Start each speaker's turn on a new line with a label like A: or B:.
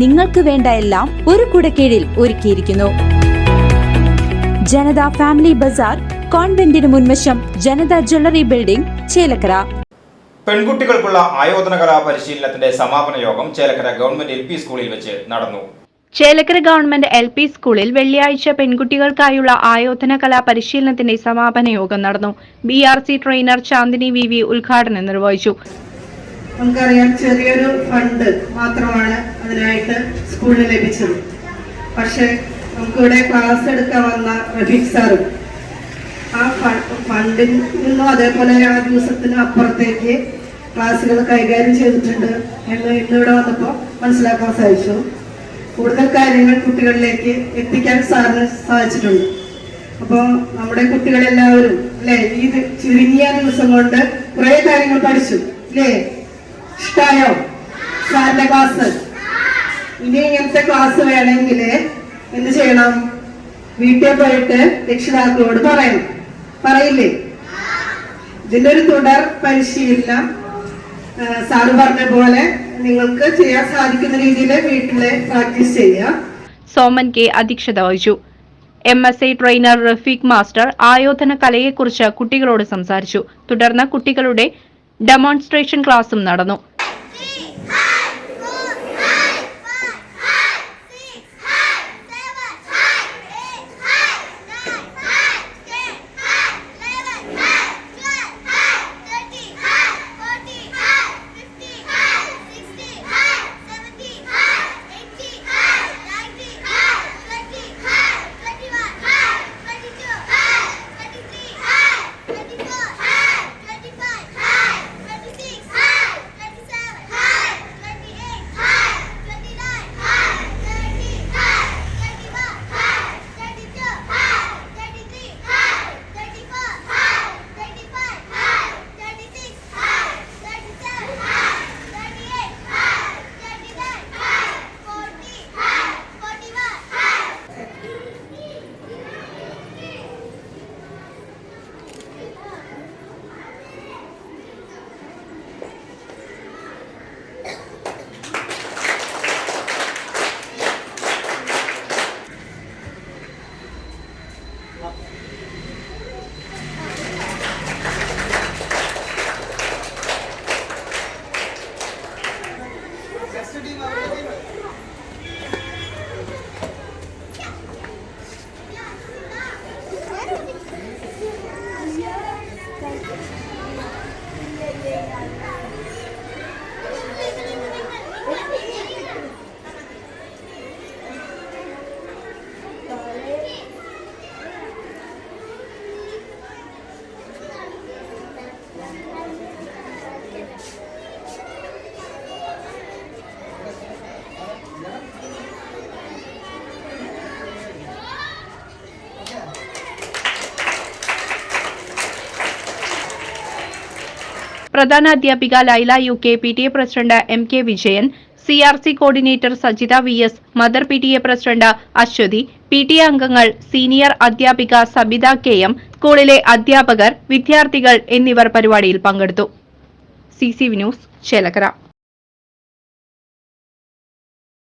A: നിങ്ങൾക്ക് വേണ്ട എല്ലാം ഒരു കുടക്കീഴിൽ ഒരുക്കിയിരിക്കുന്നു. ജനത ഫാമിലി ബസാർ കോൺവെന്റിന് മുൻവശം ജനത ജ്വല്ലറി ബിൽഡിംഗ് ചേലക്കര.
B: പെൺകുട്ടികൾക്കുള്ള ആയോധന കലാ പരിശീലനത്തിന്റെ സമാപന യോഗം ചേലക്കര ഗവൺമെന്റ് എൽ പി സ്കൂളിൽ വെച്ച് നടന്നു.
C: ചേലക്കര ഗവൺമെന്റ് എൽ പി സ്കൂളിൽ വെള്ളിയാഴ്ച പെൺകുട്ടികൾക്കായുള്ള ആയോധന കലാ പരിശീലനത്തിന്റെ സമാപന യോഗം നടന്നു. B R C trainer Chandini V V ഉദ്ഘാടനം നിർവഹിച്ചു.
D: നമുക്കറിയാം ചെറിയൊരു ഫണ്ട് മാത്രമാണ് അതിനായിട്ട് സ്കൂളിൽ ലഭിച്ചത്. പക്ഷെ നമുക്കിവിടെ ക്ലാസ് എടുക്കാൻ വന്ന റഫീഖ് സാറും ആ ഫണ്ടിൽ നിന്നും അതേപോലെ ആ ദിവസത്തിന് അപ്പുറത്തേക്ക് ക്ലാസ്സുകൾ കൈകാര്യം ചെയ്തിട്ടുണ്ട് എന്ന് ഇന്നിവിടെ വന്നപ്പോൾ മനസ്സിലാക്കാൻ സാധിച്ചു. കൂടുതൽ കാര്യങ്ങൾ കുട്ടികളിലേക്ക് എത്തിക്കാൻ സാറിന് സാധിച്ചിട്ടുണ്ട്. അപ്പോൾ നമ്മുടെ കുട്ടികളെല്ലാവരും അല്ലേ ഈ ചുരുങ്ങിയ ദിവസം കൊണ്ട് കുറേ കാര്യങ്ങൾ പഠിച്ചു അല്ലേ? ഇഷ്ടായോ? സാറിന്റെ ക്ലാസ് ഇനി ഇങ്ങനത്തെ ക്ലാസ് വേണമെങ്കിൽ എന്ത് ചെയ്യണം? വീട്ടിൽ പോയിട്ട് രക്ഷിതാക്കളോട് പറയണം. പറയില്ലേ? ഇതിന്റെ ഒരു തുടർ പരിശീലനം സാറ് പറഞ്ഞ പോലെ നിങ്ങൾക്ക് ചെയ്യാൻ സാധിക്കുന്ന രീതിയിൽ വീട്ടിൽ പ്രാക്ടീസ് ചെയ്യാം.
C: സോമൻ കെ അധ്യക്ഷത വഹിച്ചു. M S I trainer Rafeeq master ആയോധന കലയെക്കുറിച്ച് കുട്ടികളോട് സംസാരിച്ചു. തുടർന്ന് കുട്ടികളുടെ ഡെമോൺസ്ട്രേഷൻ ക്ലാസും നടന്നു. ガソリンは പ്രധാനാധ്യാപിക Laila U K P T A president M K Vijayan C R C coordinator Sajitha V S mother P T A president Aswathy P T A അംഗങ്ങൾ senior അധ്യാപിക സബിത കെ എം സ്കൂളിലെ അധ്യാപകർ വിദ്യാർത്ഥികൾ എന്നിവർ പരിപാടിയിൽ പങ്കെടുത്തു. C C news Chelakkara.